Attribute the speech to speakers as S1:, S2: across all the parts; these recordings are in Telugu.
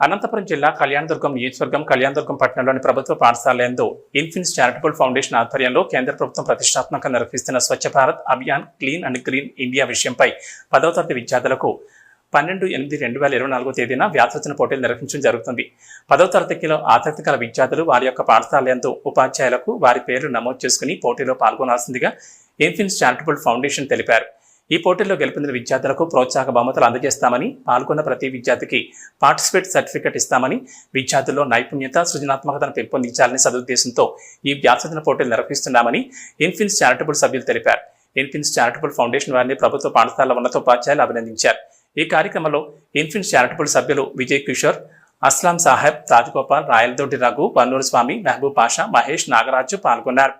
S1: అనంతపురం జిల్లా కళ్యాణదుర్గం నియోజకవర్గం కళ్యాణదుర్గం పట్టణంలోని ప్రభుత్వ పాఠశాలయందు ఇన్ఫిన్స్ చారిటబుల్ ఫౌండేషన్ ఆధ్వర్యంలో కేంద్ర ప్రభుత్వం ప్రతిష్టాత్మకంగా నిర్వహిస్తున్న Swachh Bharat Abhiyan clean and green India విషయంపై పదవ తరగతి విద్యార్థులకు పన్నెండు ఎనిమిది రెండు వేల ఇరవై నాలుగో తేదీన వ్యాసరచన పోటీలు నిర్వహించడం జరుగుతుంది. పదవ తరగతిలో ఆసక్తి గల విద్యార్థులు వారి యొక్క పాఠశాలయంతో ఉపాధ్యాయులకు వారి పేర్లు నమోదు చేసుకుని పోటీలో పాల్గొనాల్సిందిగా ఇన్ఫిన్స్ చారిటబుల్ ఫౌండేషన్ తెలిపారు. ఈ పోటీల్లో గెలుపొందిన విద్యార్థులకు ప్రోత్సాహక బహుమతులు అందజేస్తామని పాల్గొన్న ప్రతి విద్యార్థికి పార్టిసిపేట్ సర్టిఫికెట్ ఇస్తామని విద్యార్థుల్లో నైపుణ్యత సృజనాత్మకతను పెంపొందించాలని సదుద్దేశంతో ఈ వ్యాసరచన పోటీలు నిర్వహిస్తున్నామని ఇన్ఫిన్స్ చారిటబుల్ సభ్యులు తెలిపారు. ఇన్ఫిన్స్ చారిటబుల్ ఫౌండేషన్ వారిని ప్రభుత్వ పాఠశాల ఉన్నతోపాధ్యాయులు అభినందించారు. ఈ కార్యక్రమంలో ఇన్ఫిన్స్ చారిటబుల్ సభ్యులు విజయ్ కిషోర్ అస్లాం సాహెబ్ రాజగోపాల్ రాయలదొడ్డి రఘు పన్నూరు స్వామి మహబూబ్ పాషా మహేష్ నాగరాజు పాల్గొన్నారు.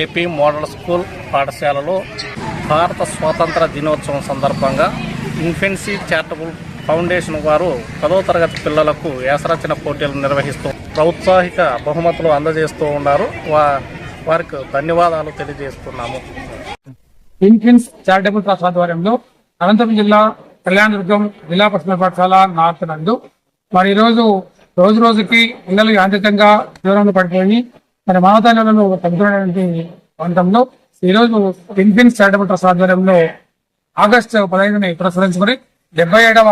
S2: ఏపీ మోడల్ స్కూల్ పాఠశాలలో భారత స్వాతంత్ర దినోత్సవం సందర్భంగా ఇన్ఫెన్సీ చారిటబుల్ ఫౌండేషన్ వారు పదో తరగతి పిల్లలకు యాసరచన పోటీలు నిర్వహిస్తూ ప్రోత్సాహిక బహుమతులు అందజేస్తూ ఉన్నారు. వా వారికి ధన్యవాదాలు తెలియజేస్తున్నాము.
S3: ఇన్ఫెన్స్ చారిటబుల్ ట్రస్ట్ ఆధ్వర్యంలో అనంతపురం జిల్లా కళ్యాణదుర్గం జిల్లా పరిషత్ పాఠశాల నార్త్ నందు. మరి ఈరోజు రోజు రోజుకి పిల్లలు యాంత్రికంగా దూరంలో పడిపోయి మరి మానవతాలను తగ్గుతున్నటువంటి ప్రాంతంలో ఈరోజు ఇన్ఫిన్స్ చారిటబుల్ ట్రస్ట్ ఆధ్వర్యంలో ఆగస్టు పదహైదుని పురస్కరించుకుని డెబ్బై ఏడవ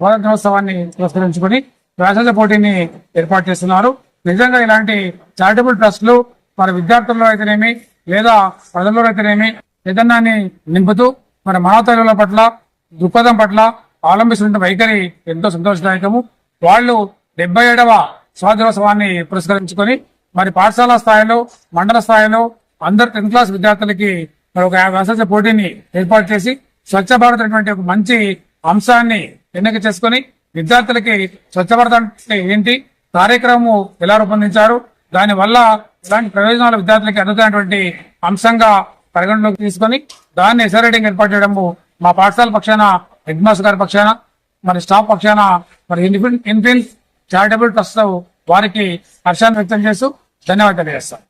S3: స్వాతంత్రోత్సవాన్ని పురస్కరించుకుని వ్యాసంగ పోటీని ఏర్పాటు చేస్తున్నారు. నిజంగా ఇలాంటి చారిటబుల్ ట్రస్టులు మరి విద్యార్థుల్లో అయితేనేమి లేదా ప్రజల్లో అయితేనేమి చైతన్యాన్ని నింపుతూ మన మానవతల పట్ల దృక్పథం పట్ల అవలంబిస్తున్న వైఖరి ఎంతో సంతోషదాయకము. వాళ్ళు డెబ్బై ఏడవ స్వాతంత్రోత్సవాన్ని పురస్కరించుకొని మరి పాఠశాల స్థాయిలో మండల స్థాయిలో అందరు టెన్త్ క్లాస్ విద్యార్థులకి మరి ఒక యాభై పోటీని ఏర్పాటు చేసి స్వచ్ఛ భారత్ అనేటువంటి ఒక మంచి అంశాన్ని ఎన్నిక చేసుకొని విద్యార్థులకి స్వచ్ఛ భారత్ అంటే ఏంటి కార్యక్రమం ఎలా రూపొందించారు దాని వల్ల ఇలాంటి ప్రయోజనాలు విద్యార్థులకి అందుతున్నటువంటి అంశంగా పరిగణలోకి తీసుకొని దాన్ని ఎస్ఆర్ ఏర్పాటు చేయడము మా పాఠశాల పక్షాన హెడ్ మాస్టర్ గారి పక్షాన మరి స్టాఫ్ పక్షాన మరి ఇన్ఫిన్ ఇన్ఫిన్ చారిటబుల్ ట్రస్ట్ వారికి హర్షాన్ని వ్యక్తం చేస్తూ ధన్యవాదాలు తెలియజేస్తాం